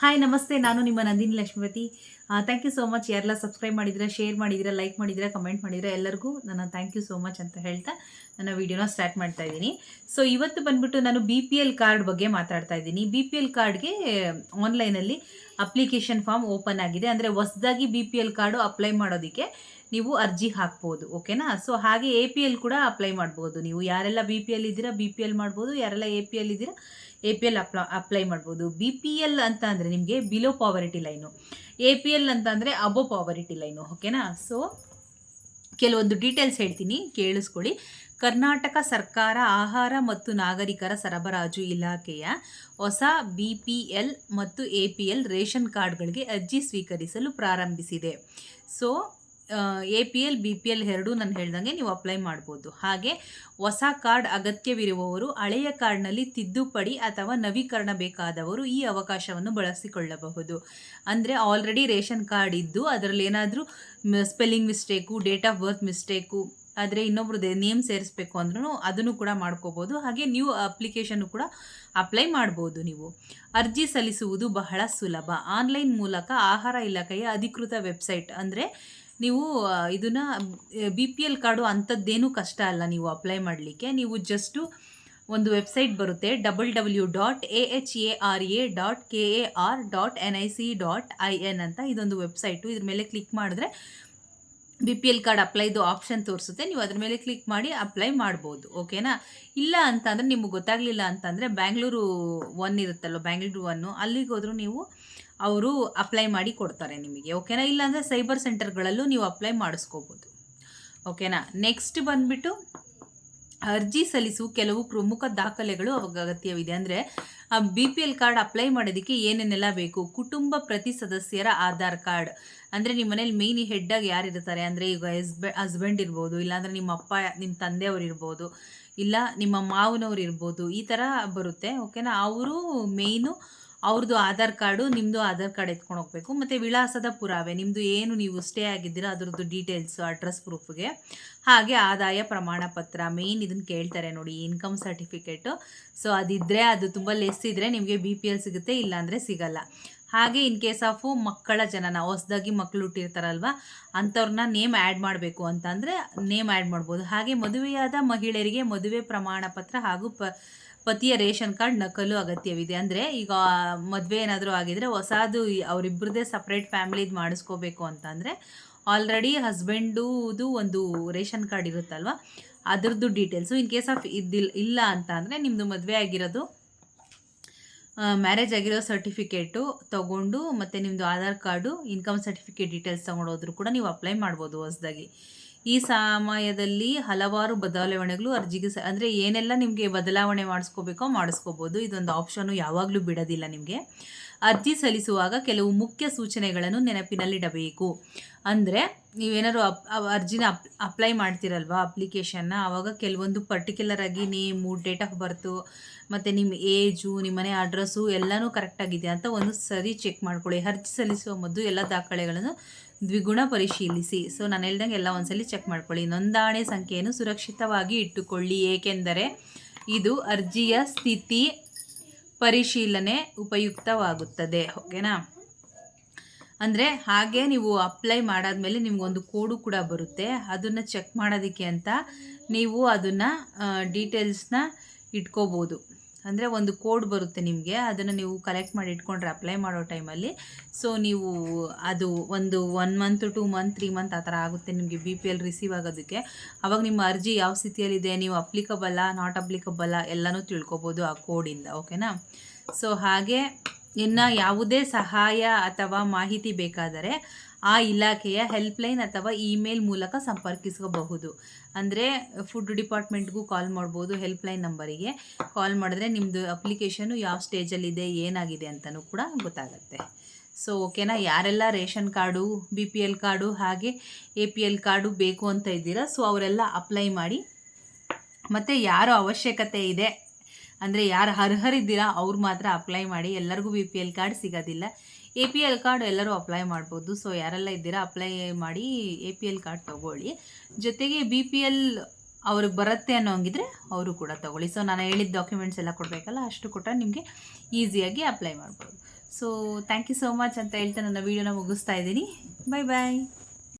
Hi ನಮಸ್ತೆ. ನಾನು ನಿಮ್ಮ Nandini Lakshmivathi thank you so much ಯಾರೆಲ್ಲ ಸಬ್ಸ್ಕ್ರೈಬ್ ಮಾಡಿದ್ರೆ ಶೇರ್ ಮಾಡಿದಿರಾ ಲೈಕ್ ಮಾಡಿದಿರಾ ಕಮೆಂಟ್ ಮಾಡಿದಿರಾ ಎಲ್ಲರಿಗೂ ನನ್ನ ಥ್ಯಾಂಕ್ ಯು ಸೋ ಮಚ್ ಅಂತ ಹೇಳ್ತಾ ನನ್ನ ವಿಡಿಯೋನ ಸ್ಟಾರ್ಟ್ ಮಾಡ್ತಾ ಇದ್ದೀನಿ. ಸೊ ಇವತ್ತು ಬಂದ್ಬಿಟ್ಟು ನಾನು ಬಿ ಪಿ ಎಲ್ ಕಾರ್ಡ್ ಬಗ್ಗೆ ಮಾತಾಡ್ತಾ ಇದ್ದೀನಿ. ಬಿ ಪಿ ಎಲ್ ಕಾರ್ಡ್ಗೆ ಆನ್ಲೈನಲ್ಲಿ ಅಪ್ಲಿಕೇಶನ್ ಫಾರ್ಮ್ ಓಪನ್ ಆಗಿದೆ. ಅಂದರೆ ಹೊಸದಾಗಿ B P L card apply ಮಾಡೋದಕ್ಕೆ ನೀವು ಅರ್ಜಿ ಹಾಕ್ಬೋದು ಓಕೆನಾ ಸೊ ಹಾಗೆ ಎ ಪಿ ಎಲ್ ಕೂಡ ಅಪ್ಲೈ ಮಾಡ್ಬೋದು ನೀವು. ಯಾರೆಲ್ಲ ಬಿ ಪಿ ಎಲ್ ಇದ್ದೀರಾ ಬಿ ಪಿ ಎಲ್ ಮಾಡ್ಬೋದು. ಯಾರೆಲ್ಲ ಎ ಪಿ ಎಲ್ ಇದ್ದೀರಾ ಎ ಪಿ ಎಲ್ ಅಪ್ಲ ಅಪ್ಲೈ ಮಾಡ್ಬೋದು. ಬಿ ಪಿ ಎಲ್ ಅಂತ ಅಂದರೆ ನಿಮಗೆ below poverty line A P L ಅಂತ ಅಂದರೆ ಅಬೋ ಪಾವರಿಟಿ ಲೈನು ಓಕೆನಾ ಸೊ ಕೆಲವೊಂದು ಡೀಟೇಲ್ಸ್ ಹೇಳ್ತೀನಿ, ಕೇಳಿಸ್ಕೊಳ್ಳಿ. ಕರ್ನಾಟಕ ಸರ್ಕಾರ ಆಹಾರ ಮತ್ತು ನಾಗರಿಕರ ಸರಬರಾಜು ಇಲಾಖೆಯ ಹೊಸ ಬಿ ಪಿ ಎಲ್ ಮತ್ತು ಎ ಪಿ ಎಲ್ ರೇಷನ್ ಕಾರ್ಡ್ಗಳಿಗೆ ಅರ್ಜಿ ಸ್ವೀಕರಿಸಲು ಪ್ರಾರಂಭಿಸಿದೆ. So A P L B P L ಎರಡೂ ನಾನು ಹೇಳ್ದಂಗೆ ನೀವು ಅಪ್ಲೈ ಮಾಡ್ಬೋದು. ಹಾಗೆ ಹೊಸ ಕಾರ್ಡ್ ಅಗತ್ಯವಿರುವವರು, ಹಳೆಯ ಕಾರ್ಡ್ನಲ್ಲಿ ತಿದ್ದುಪಡಿ ಅಥವಾ ನವೀಕರಣ ಬೇಕಾದವರು ಈ ಅವಕಾಶವನ್ನು ಬಳಸಿಕೊಳ್ಳಬಹುದು. ಅಂದರೆ ಆಲ್ರೆಡಿ ರೇಷನ್ ಕಾರ್ಡ್ ಇದ್ದು ಅದರಲ್ಲಿ ಏನಾದರೂ spelling mistake date of birth mistake ಆದರೆ ಇನ್ನೊಬ್ರದ್ದು ನೇಮ್ ಸೇರಿಸ್ಬೇಕು ಅಂದ್ರೂ ಅದನ್ನು ಕೂಡ ಮಾಡ್ಕೋಬೋದು. ಹಾಗೆ ನ್ಯೂ ಅಪ್ಲಿಕೇಶನ್ನು ಕೂಡ ಅಪ್ಲೈ ಮಾಡ್ಬೋದು ನೀವು. ಅರ್ಜಿ ಸಲ್ಲಿಸುವುದು ಬಹಳ ಸುಲಭ. ಆನ್ಲೈನ್ ಮೂಲಕ ಆಹಾರ ಇಲಾಖೆಯ ಅಧಿಕೃತ ವೆಬ್ಸೈಟ್ ಅಂದರೆ ನೀವು ಇದನ್ನು ಬಿ ಪಿ ಎಲ್ ಕಾರ್ಡು ಅಂಥದ್ದೇನೂ ಕಷ್ಟ ಅಲ್ಲ ನೀವು ಅಪ್ಲೈ ಮಾಡಲಿಕ್ಕೆ. ನೀವು ಜಸ್ಟು ಒಂದು ವೆಬ್ಸೈಟ್ ಬರುತ್ತೆ double W dot A H A R A dot K A R dot N I C dot I N ಅಂತ ಇದೊಂದು ವೆಬ್ಸೈಟು ಇದ್ರ ಮೇಲೆ ಕ್ಲಿಕ್ ಮಾಡಿದ್ರೆ ಬಿ ಪಿ ಎಲ್ ಕಾರ್ಡ್ ಅಪ್ಲೈದು ಆಪ್ಷನ್ ತೋರಿಸುತ್ತೆ. ನೀವು ಅದ್ರ ಮೇಲೆ ಕ್ಲಿಕ್ ಮಾಡಿ ಅಪ್ಲೈ ಮಾಡ್ಬೋದು. ಓಕೆನಾ ಇಲ್ಲ ಅಂತಂದರೆ ನಿಮಗೆ ಗೊತ್ತಾಗಲಿಲ್ಲ ಅಂತಂದರೆ ಬ್ಯಾಂಗ್ಳೂರು ಒನ್ ಇರುತ್ತಲ್ವ? ಬ್ಯಾಂಗ್ಳೂರು ಒನ್ನು ಅಲ್ಲಿಗೆ ಹೋದರೂ ನೀವು ಅವರು ಅಪ್ಲೈ ಮಾಡಿ ಕೊಡ್ತಾರೆ ನಿಮಗೆ. ಓಕೆನಾ ಇಲ್ಲಾಂದರೆ ಸೈಬರ್ ಸೆಂಟರ್ಗಳಲ್ಲೂ ನೀವು ಅಪ್ಲೈ ಮಾಡಿಸ್ಕೋಬೋದು. ಓಕೆನಾ ನೆಕ್ಸ್ಟ್ ಬಂದುಬಿಟ್ಟು ಅರ್ಜಿ ಸಲ್ಲಿಸುವ ಕೆಲವು ಪ್ರಮುಖ ದಾಖಲೆಗಳು ಅವಾಗ ಅಗತ್ಯವಿದೆ. ಅಂದರೆ B P L card apply ಮಾಡೋದಕ್ಕೆ ಏನೇನೆಲ್ಲ ಬೇಕು? ಕುಟುಂಬ ಪ್ರತಿ ಸದಸ್ಯರ ಆಧಾರ್ ಕಾರ್ಡ್ ಅಂದರೆ, ನಿಮ್ಮ ಮನೇಲಿ ಮೇಯ್ನ್ ಹೆಡ್ಡಾಗಿ ಯಾರು ಇರ್ತಾರೆ? ಅಂದರೆ, ಈಗ ಹಸ್ಬೆ ಹಸ್ಬೆಂಡ್ ಇರ್ಬೋದು, ಇಲ್ಲಾಂದರೆ ನಿಮ್ಮ ಅಪ್ಪ, ನಿಮ್ಮ ತಂದೆಯವರು ಇರ್ಬೋದು, ಇಲ್ಲ ನಿಮ್ಮ ಮಾವನವ್ರು ಇರ್ಬೋದು, ಈ ಥರ ಬರುತ್ತೆ. ಓಕೆನಾ ಅವರು ಮೇಯ್ನು ಅವ್ರದ್ದು ಆಧಾರ್ ಕಾರ್ಡು ನಿಮ್ಮದು ಆಧಾರ್ ಕಾರ್ಡ್ ಎತ್ಕೊಂಡು ಹೋಗಬೇಕು. ಮತ್ತು ವಿಳಾಸದ ಪುರಾವೆ ನಿಮ್ಮದು ಏನು ನೀವು ಸ್ಟೇ ಆಗಿದ್ದೀರಾ, ಅದರದ್ದು ಡೀಟೇಲ್ಸು, ಅಡ್ರೆಸ್ ಪ್ರೂಫ್ಗೆ. ಹಾಗೆ ಆದಾಯ ಪ್ರಮಾಣ ಪತ್ರ ಮೇಯ್ನ್ ಇದನ್ನು ಕೇಳ್ತಾರೆ ನೋಡಿ, ಇನ್ಕಮ್ ಸರ್ಟಿಫಿಕೇಟು. ಸೊ ಅದಿದ್ದರೆ ಅದು ತುಂಬ ಲೆಸ್ ಇದ್ದರೆ ನಿಮಗೆ ಬಿ ಪಿ ಎಲ್ ಸಿಗುತ್ತೆ, ಇಲ್ಲಾಂದರೆ ಸಿಗಲ್ಲ. ಹಾಗೆ ಇನ್ ಕೇಸ್ ಆಫು ಮಕ್ಕಳ ಜನನ, ಹೊಸದಾಗಿ ಮಕ್ಕಳು ಹುಟ್ಟಿರ್ತಾರಲ್ವ ಅಂಥವ್ರನ್ನ ನೇಮ್ ಆ್ಯಡ್ ಮಾಡಬೇಕು ಅಂತಂದರೆ ನೇಮ್ ಆ್ಯಡ್ ಮಾಡ್ಬೋದು. ಹಾಗೆ ಮದುವೆಯಾದ ಮಹಿಳೆಯರಿಗೆ ಮದುವೆ ಪ್ರಮಾಣ ಪತ್ರ ಹಾಗೂ ಪ ಪತಿಯ ರೇಷನ್ ಕಾರ್ಡ್ ನಕಲು ಅಗತ್ಯವಿದೆ. ಅಂದರೆ ಈಗ ಮದುವೆ ಏನಾದರೂ ಆಗಿದರೆ ಹೊಸದು ಅವರಿಬ್ಬರದೇ ಸಪ್ರೇಟ್ ಫ್ಯಾಮಿಲಿದು ಮಾಡಿಸ್ಕೋಬೇಕು ಅಂತಂದರೆ ಆಲ್ರೆಡಿ ಹಸ್ಬೆಂಡುದು ಒಂದು ರೇಷನ್ ಕಾರ್ಡ್ ಇರುತ್ತಲ್ವ? ಅದ್ರದ್ದು ಡೀಟೇಲ್ಸು ಇನ್ ಕೇಸ್ ಆಫ್ ಇದ್ದಿಲ್ಲ ಇಲ್ಲ ಅಂತ ಅಂದರೆ ನಿಮ್ಮದು ಮದುವೆ ಆಗಿರೋದು ಮ್ಯಾರೇಜ್ ಆಗಿರೋ ಸರ್ಟಿಫಿಕೇಟು ತೊಗೊಂಡು ಮತ್ತು ನಿಮ್ಮದು Aadhaar card income certificate details ತೊಗೊಂಡೋದ್ರು ಕೂಡ ನೀವು ಅಪ್ಲೈ ಮಾಡ್ಬೋದು ಹೊಸದಾಗಿ. ಈ ಸಮಯದಲ್ಲಿ ಹಲವಾರು ಬದಲಾವಣೆಗಳು ಅರ್ಜಿಗೆ ಸ, ಅಂದರೆ ಏನೆಲ್ಲ ನಿಮಗೆ ಬದಲಾವಣೆ ಮಾಡಿಸ್ಕೋಬೇಕೋ ಮಾಡಿಸ್ಕೋಬೋದು. ಇದೊಂದು ಆಪ್ಷನ್ನು ಯಾವಾಗಲೂ ಬಿಡೋದಿಲ್ಲ ನಿಮಗೆ. ಅರ್ಜಿ ಸಲ್ಲಿಸುವಾಗ ಕೆಲವು ಮುಖ್ಯ ಸೂಚನೆಗಳನ್ನು ನೆನಪಿನಲ್ಲಿಡಬೇಕು. ಅಂದರೆ ನೀವೇನಾದ್ರು ಅಪ್ ಅರ್ಜಿನ ಅಪ್ ಅಪ್ಲೈ ಮಾಡ್ತಿರಲ್ವಾ ಅಪ್ಲಿಕೇಶನ್ನ ಆವಾಗ ಕೆಲವೊಂದು ಪರ್ಟಿಕ್ಯುಲರ್ ಆಗಿ ನೇಮು ಡೇಟ್ ಆಫ್ ಬರ್ತು ಮತ್ತು ನಿಮ್ಮ ಏಜು ನಿಮ್ಮ ಮನೆ ಅಡ್ರೆಸ್ಸು ಎಲ್ಲನೂ ಕರೆಕ್ಟಾಗಿದೆ ಅಂತ ಒಂದು ಸರಿ ಚೆಕ್ ಮಾಡ್ಕೊಳ್ಳಿ. ಅರ್ಜಿ ಸಲ್ಲಿಸುವ ಮೊದಲು ಎಲ್ಲ ದಾಖಲೆಗಳನ್ನು ದ್ವಿಗುಣ ಪರಿಶೀಲಿಸಿ. ಸೊ ನಾನು ಹೇಳ್ದಂಗೆ ಎಲ್ಲ ಒಂದ್ಸಲಿ ಚೆಕ್ ಮಾಡ್ಕೊಳ್ಳಿ. ನೋಂದಣಿ ಸಂಖ್ಯೆಯನ್ನು ಸುರಕ್ಷಿತವಾಗಿ ಇಟ್ಟುಕೊಳ್ಳಿ. ಏಕೆಂದರೆ ಇದು ಅರ್ಜಿಯ ಸ್ಥಿತಿ ಪರಿಶೀಲನೆ ಉಪಯುಕ್ತವಾಗುತ್ತದೆ. ಓಕೆನಾ ಅಂದರೆ ಹಾಗೆ ನೀವು ಅಪ್ಲೈ ಮಾಡಾದ್ಮೇಲೆ ನಿಮಗೊಂದು ಕೋಡು ಕೂಡ ಬರುತ್ತೆ. ಅದನ್ನು ಚೆಕ್ ಮಾಡೋದಕ್ಕೆ ಅಂತ ನೀವು ಅದನ್ನು ಡೀಟೇಲ್ಸ್ನ ಇಟ್ಕೋಬೋದು. ಅಂದರೆ ಒಂದು ಕೋಡ್ ಬರುತ್ತೆ ನಿಮಗೆ, ಅದನ್ನು ನೀವು ಕಲೆಕ್ಟ್ ಮಾಡಿ ಇಟ್ಕೊಂಡ್ರೆ ಅಪ್ಲೈ ಮಾಡೋ ಟೈಮಲ್ಲಿ ಸೊ ನೀವು ಅದು ಒಂದು one month two month three month ಆ ಥರ ಆಗುತ್ತೆ ನಿಮಗೆ ಬಿ ಪಿ ಎಲ್ ರಿಸೀವ್ ಆಗೋದಕ್ಕೆ. ಅವಾಗ ನಿಮ್ಮ ಅರ್ಜಿ ಯಾವ ಸ್ಥಿತಿಯಲ್ಲಿದೆ, ನೀವು ಅಪ್ಲಿಕಬಲ್ಲ ನಾಟ್ ಅಪ್ಲಿಕಬಲ್ಲ ಎಲ್ಲನೂ ತಿಳ್ಕೊಬೋದು ಆ ಕೋಡಿಂದ ಓಕೆನಾ ಸೊ ಹಾಗೆ ಇನ್ನು ಯಾವುದೇ ಸಹಾಯ ಅಥವಾ ಮಾಹಿತಿ ಬೇಕಾದರೆ ಆ ಇಲಾಖೆಯ ಹೆಲ್ಪ್ಲೈನ್ ಅಥವಾ ಇಮೇಲ್ ಮೂಲಕ ಸಂಪರ್ಕಿಸಬಹುದು. ಅಂದರೆ ಫುಡ್ ಡಿಪಾರ್ಟ್ಮೆಂಟ್ಗೂ ಕಾಲ್ ಮಾಡ್ಬೋದು ಹೆಲ್ಪ್ಲೈನ್ ನಂಬರಿಗೆ. ಕಾಲ್ ಮಾಡಿದ್ರೆ ನಿಮ್ಮದು ಅಪ್ಲಿಕೇಶನು ಯಾವ ಸ್ಟೇಜಲ್ಲಿದೆ, ಏನಾಗಿದೆ ಅಂತಲೂ ಕೂಡ ಗೊತ್ತಾಗುತ್ತೆ. ಸೊ ಓಕೆನಾ ಯಾರೆಲ್ಲ ration card, B P L card ಹಾಗೆ ಎ ಪಿ ಎಲ್ ಕಾರ್ಡು ಬೇಕು ಅಂತ ಇದ್ದೀರಾ, ಸೊ ಅವರೆಲ್ಲ ಅಪ್ಲೈ ಮಾಡಿ ಮತ್ತು ಯಾರು ಅವಶ್ಯಕತೆ ಇದೆ ಅಂದರೆ ಯಾರು ಅರ್ಹರಿದ್ದೀರಾ ಅವ್ರು ಮಾತ್ರ ಅಪ್ಲೈ ಮಾಡಿ, ಎಲ್ಲರಿಗೂ ಬಿ ಪಿ ಎಲ್ ಕಾರ್ಡ್ ಸಿಗೋದಿಲ್ಲ. ಎ ಪಿ ಎಲ್ ಕಾರ್ಡ್ ಎಲ್ಲರೂ ಅಪ್ಲೈ ಮಾಡ್ಬೋದು. ಸೊ ಯಾರೆಲ್ಲ ಇದ್ದೀರಾ ಅಪ್ಲೈ ಮಾಡಿ ಎ ಪಿ ಎಲ್ ಕಾರ್ಡ್ ತೊಗೊಳ್ಳಿ. ಜೊತೆಗೆ ಬಿ ಪಿ ಎಲ್ ಅವ್ರಿಗೆ ಬರುತ್ತೆ ಅನ್ನೋ ಹಂಗಿದ್ರೆ ಅವರು ಕೂಡ ತಗೊಳ್ಳಿ. ಸೊ ನಾನು ಹೇಳಿದ ಡಾಕ್ಯುಮೆಂಟ್ಸ್ ಎಲ್ಲ ಕೊಡಬೇಕಲ್ಲ, ಅಷ್ಟು ಕೂಡ ನಿಮಗೆ ಈಸಿಯಾಗಿ ಅಪ್ಲೈ ಮಾಡ್ಬೋದು. So thank you so much ಅಂತ ಹೇಳ್ತಾ ನನ್ನ ವೀಡಿಯೋನ ಮುಗಿಸ್ತಾ ಇದ್ದೀನಿ. ಬಾಯ್ ಬಾಯ್